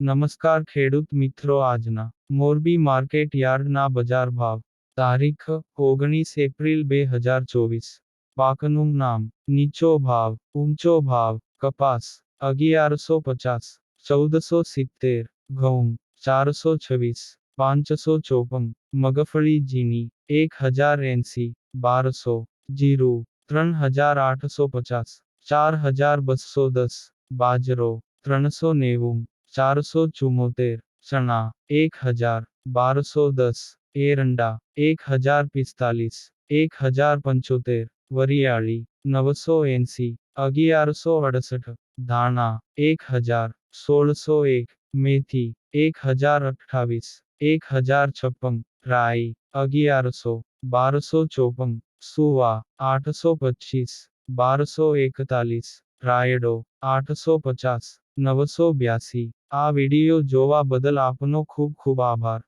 નમસ્કાર ખેડૂત મિત્રો આજના મોરબી માર્કેટ યાર્ડના બજાર ભાવ તારીખ ઓગણીસ એપ્રિલ બે હજાર ચોવીસ પાકનું નામ નીચો ભાવ ઊંચો ભાવ કપાસ અગિયારસો પચાસ ચૌદસો સિત્તેર ઘઉં ચારસો છવ્વીસ પાંચસો ચોપન મગફળી ઝીણી એક હજાર એંસી બારસો જીરું ત્રણ હજાર આઠસો પચાસ ચાર હજાર બસો દસ બાજરો ત્રણસો નેવું चार सौ चुमोतेर चना एक हज़ार, बारह सौ दस, एरंडा, एक हज़ार पिस्तालीस, एक हज़ार पंचोतेर वरियाली नव सौ एनसी अगियार सौ अड़सठ धाना एक हज़ार सोलह सौ एक, मेथी, एक हज़ार अट्ठावीस एक हज़ार छप्पन, राई अगियार सौ बारह सौ चौपन, सुवा, आठ सौ पच्चीस, बारह सौ इकतालीस रायडो, आठ सौ पचास નવસો બ્યાસી. આ વીડિયો જોવા બદલ આપનો ખૂબ ખૂબ આભાર.